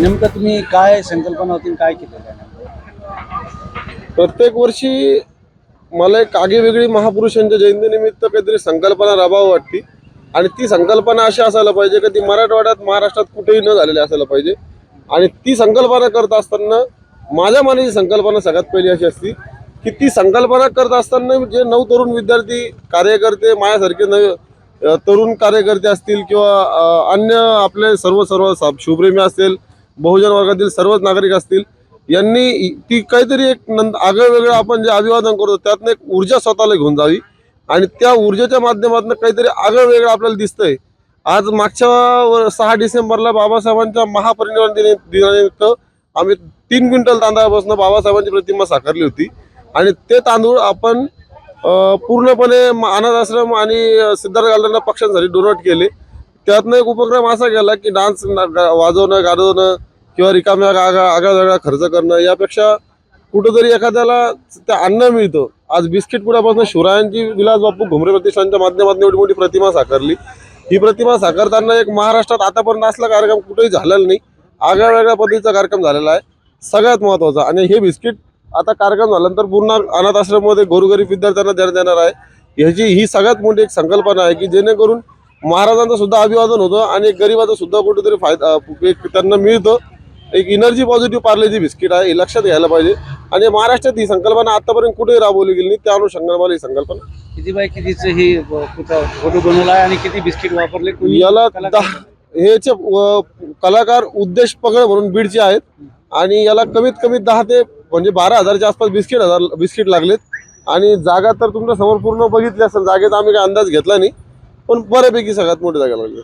नेमकं तुम्ही काय संकल्पना होती काय केलेलं आहे प्रत्येक वर्षी मला एक आगीवेगळी महापुरुषांच्या जयंतीनिमित्त काहीतरी संकल्पना राबावं वाटते. आणि ती संकल्पना अशी असायला पाहिजे की ती मराठवाड्यात महाराष्ट्रात कुठेही न झालेली असायला पाहिजे. आणि ती संकल्पना करत असताना माझ्या मनाची संकल्पना सगळ्यात पहिली अशी असती की ती संकल्पना करत असताना जे नऊ तरुण विद्यार्थी कार्यकर्ते माझ्यासारखे नव तरुण कार्यकर्ते असतील किंवा अन्य आपले सर्व सर्व सा- शिवप्रेमी असतील बहुजन वर्गातील सर्वच नागरिक असतील यांनी ती काहीतरी एक नंद आगळं वेगळं आपण जे अभिवादन करतो त्यातनं एक ऊर्जा स्वतःला घेऊन जावी. आणि त्या ऊर्जेच्या माध्यमातून काहीतरी आगळं वेगळं आपल्याला दिसतंय. आज मागच्या सहा डिसेंबरला बाबासाहेबांच्या महापरिनिर्वाण दिने दिनानिमित्त आम्ही तीन क्विंटल तांदळापासून बाबासाहेबांची प्रतिमा साकारली होती. आणि ते तांदूळ आपण पूर्णपणे म- अनाथ आश्रम आणि सिद्धार्थ गार्डनला पक्षांसाठी डोनेट केले. त्यातनं एक उपक्रम असा केला की डान्स वाजवणं गाजवणं किंवा रिकाम्या आगा आगळा वेगळा खर्च करणं यापेक्षा कुठंतरी एखाद्याला ते अन्न मिळतं. आज बिस्किट पुड्यापासून शिवरायांची विलास बापू घुमरे प्रतिष्ठानच्या माध्यमातून एवढी मोठी प्रतिमा साकारली. ही प्रतिमा साकारताना एक महाराष्ट्रात आतापर्यंत असला कार्यक्रम कुठेही झालेला नाही. आगळ्या वेगळ्या पद्धतीचा कार्यक्रम झालेला आहे. सगळ्यात महत्त्वाचा आणि हे बिस्किट आता कार्यक्रम झाल्यानंतर पूर्ण अनाथ आश्रममध्ये गोरगरीब विद्यार्थ्यांना देण्यात येणार आहे. ह्याची ही सगळ्यात मोठी एक संकल्पना आहे की जेणेकरून महाराजांचं सुद्धा अभिवादन होतं आणि एक गरिबाचा सुद्धा कुठेतरी फायदा एक त्यांना मिळतं. एक एनर्जी पॉझिटिव्ह पार्लेजी बिस्किट आहे हे लक्षात घ्यायला पाहिजे. आणि महाराष्ट्रात ही संकल्पना आतापर्यंत कुठेही राबवली गेली नाही त्या अनुषंगाने मला ही संकल्पना. किती बाय कितीचं ही फोटो बनवला आहे आणि किती बिस्किट वापरले? कोणी याला कलाकार? दहा व- कलाकार उद्देश पगड म्हणून बीडचे आहेत. आणि याला कमीत कमी दहा ते म्हणजे बारा हजारच्या आसपास बिस्किट हजार बिस्किट लागलेत. आणि जागा तर तुमच्यासमोर पूर्ण बघितली असेल जागेचा आम्ही काही अंदाज घेतला नाही. पण बऱ्यापैकी सगळ्यात मोठी जागा लागली.